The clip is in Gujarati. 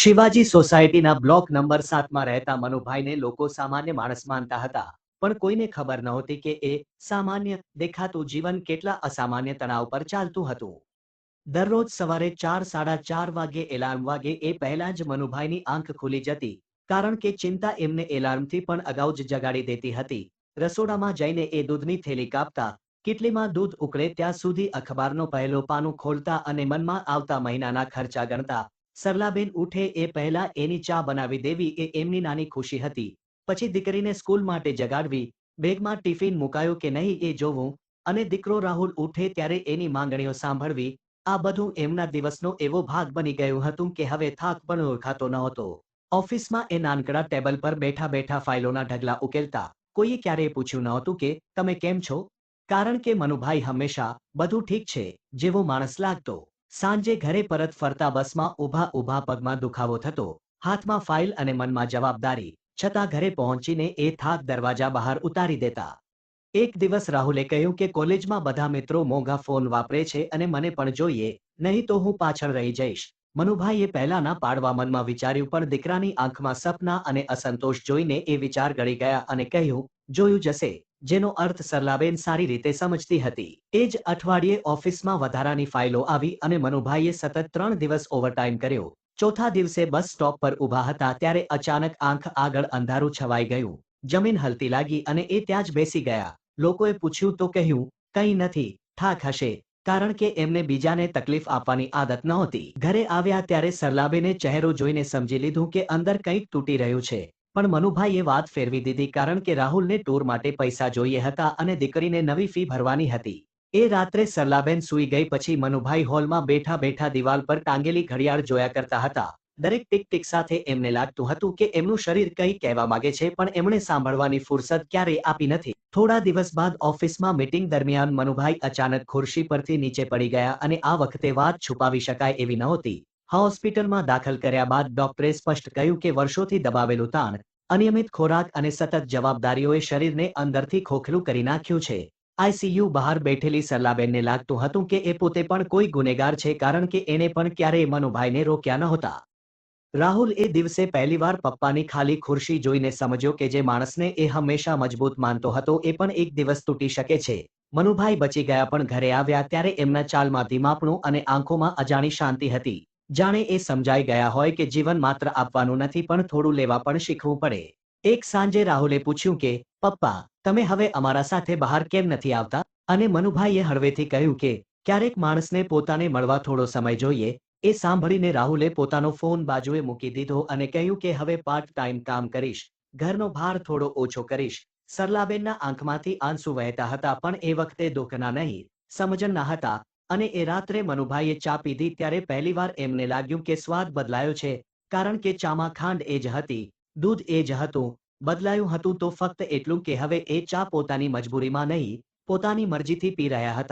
શિવાજી સોસાયટીના બ્લોક નંબર સાતમાં રહેતા મનુભાઈને લોકો સામાન્ય માણસ માનતા હતા. પણ કોઈને ખબર નહોતી કે એ સામાન્ય દેખાતું જીવન કેટલા અસામાન્ય તણાવ પર ચાલતું હતું. દરરોજ સવારે ચાર સાડા ચાર વાગે એલાર્મ વાગે એ પહેલા જ મનુભાઈની આંખ ખુલી જતી, કારણ કે ચિંતા એમને એલાર્મથી પણ અગાઉ જ જગાડી દેતી હતી. રસોડામાં જઈને એ દૂધની થેલી કાપતા, કેટલીમાં દૂધ ઉકળે ત્યાં સુધી અખબારનો પહેલો પાનું ખોલતા અને મનમાં આવતા મહિનાના ખર્ચા ગણતા સરલાબેન ઉઠે એ પહેલા એની ચા બનાવી દેવી એ એમની નાની ખુશી હતી. પછી દીકરીને સ્કૂલ માટે જગાડવી, બેગમાં ટિફિન મુકાયો કે નહીં એ જોવું અને દીકરો રાહુલ ઉઠે ત્યારે એની માંગણીઓ સાંભળવી, આ બધું એમના દિવસનો એવો ભાગ બની ગયું હતું કે હવે થાક પણ ઓળખાતો નહોતો ઓફિસમાં એ નાનકડા ટેબલ પર બેઠા બેઠા ફાઇલોના ઢગલા ઉકેલતા, કોઈએ ક્યારેય પૂછ્યું નહોતું કે, તમે કેમ છો? કારણ કે મનુભાઈ હંમેશા, બધું ઠીક છે, જેવો માણસ લાગતો. સાંજે ઘરે પરત ફરતા બસમાં ઊભા ઊભા પગમાં દુખાવો થતો, હાથમાં ફાઇલ અને મનમાં જવાબદારી, છતાં ઘરે પહોંચીને એ થાક દરવાજા બહાર ઉતારી દેતા. એક દિવસ રાહુલે કહ્યું કે કોલેજમાં બધા મિત્રો મોંઘા ફોન વાપરે છે અને મને પણ જોઈએ, નહીં તો હું પાછળ રહી જઈશ. મનુભાઈએ પહેલાના પાડવા મનમાં વિચાર્યું પણ દીકરાની આંખમાં સપના અને અસંતોષ જોઈને એ વિચાર ગળી ગયા અને કહ્યું જોયું જશે. જેનો અર્થ સરલાબેન સારી રીતે સમજતી હતી. એ જ અઠવાડિયે ઓફિસમાં વધારાની ફાઇલો આવી અને મનુભાઈએ સતત ત્રણ દિવસ ઓવરટાઈમ કર્યો. ચોથા દિવસે બસ સ્ટોપ પર ઊભા હતા ત્યારે અચાનક આંખ આગળ અંધારું છવાઈ ગયું. જમીન હલતી લાગી અને એ ત્યાં જ બેસી ગયા. લોકોએ પૂછ્યું, તો કહ્યું? કંઈ નથી. થાક હશે. કારણ કે એમને બીજાને તકલીફ આપવાની આદત નહોતી. ઘરે આવ્યા ત્યારે સરલાબેને ચહેરો જોઈને સમજી લીધું કે અંદર કંઈક તૂટી રહ્યું છે. પણ મનુભાઈએ વાત ફેરવી દીધી કારણ કે રાહુલને ટૂર માટે પૈસા જોઈએ હતા અને દીકરીને નવી ફી ભરવાની હતી. એ રાત્રે સરલાબેન સૂઈ ગઈ પછી મનુભાઈ હોલમાં બેઠા બેઠા દિવાલ પર ટાંગેલી ઘડિયાળ જોયા કરતા હતા. દરેક ટીક ટીક સાથે એમને લાગતું હતું કે એમનું શરીર કંઈ કહેવા માંગે છે પણ એમણે સાંભળવાની ફુરસદ ક્યારેય આપી નથી. થોડા દિવસ બાદ ઓફિસમાં મીટિંગ દરમિયાન મનુભાઈ અચાનક ખુરશી પરથી નીચે પડી ગયા અને આ વખતે વાત છુપાવી શકાય એવી નહોતી. હોસ્પિટલમાં દાખલ કર્યા બાદ ડોક્ટરે સ્પષ્ટ કહ્યું કે વર્ષોથી દબાવેલું તાણ, અનિયમિત ખોરાક અને સતત જવાબદારીઓએ શરીરને અંદરથી ખોખલું કરી નાખ્યું છે. આઈસીયુ બહાર બેઠેલી સરલાબેનને લાગતું હતું કે એ પોતે પણ કોઈ ગુનેગાર છે કારણ કે એને પણ ક્યારેય મનુભાઈને રોક્યા નહોતા. રાહુલ એ દિવસે પહેલીવાર પપ્પાની ખાલી ખુરશી જોઈને સમજ્યો કે જે માણસને એ હંમેશા મજબૂત માનતો હતો એ પણ એક દિવસ તૂટી શકે છે. મનુભાઈ બચી ગયા પણ ઘરે આવ્યા ત્યારે એમના ચાલમાં ધીમાપણું અને આંખોમાં અજાણી શાંતિ હતી. જાણે એ સમજાઈ ગયા હોય કે જીવન માત્ર આપવાનું નથી, પણ થોડું લેવા પણ શીખવું પડે. એક સાંજે રાહુલે પૂછ્યું કે, પપ્પા, તમે હવે અમારા સાથે બહાર કેમ નથી આવતા? અને મનુભાઈએ હળવેથી કહ્યું કે, ક્યારેક માણસને પોતાને મળવા થોડો સમય જોઈએ. એ સાંભળીને રાહુલે પોતાનો ફોન બાજુએ મૂકી દીધો અને કહ્યું કે, હવે પાર્ટ ટાઈમ કામ કરીશ. ઘરનો ભાર થોડો ઓછો કરીશ. સરલાબેનના આંખમાંથી આંસુ વહેતા હતા, પણ એ વખતે દુઃખના નહીં. સમજણના હતા. અને એ રાત્રે મનુભાઈએ ચા પીધી ત્યારે પહેલીવાર એમને લાગ્યું કે સ્વાદ બદલાયો છે, કારણ કે ચામાં ખાંડ એ જ હતી, દૂધ એ જ હતું, બદલાયું હતું તો ફક્ત એટલું કે હવે એ ચા પોતાની મજબૂરીમાં નહીં, પોતાની મરજીથી પી રહ્યા હતા.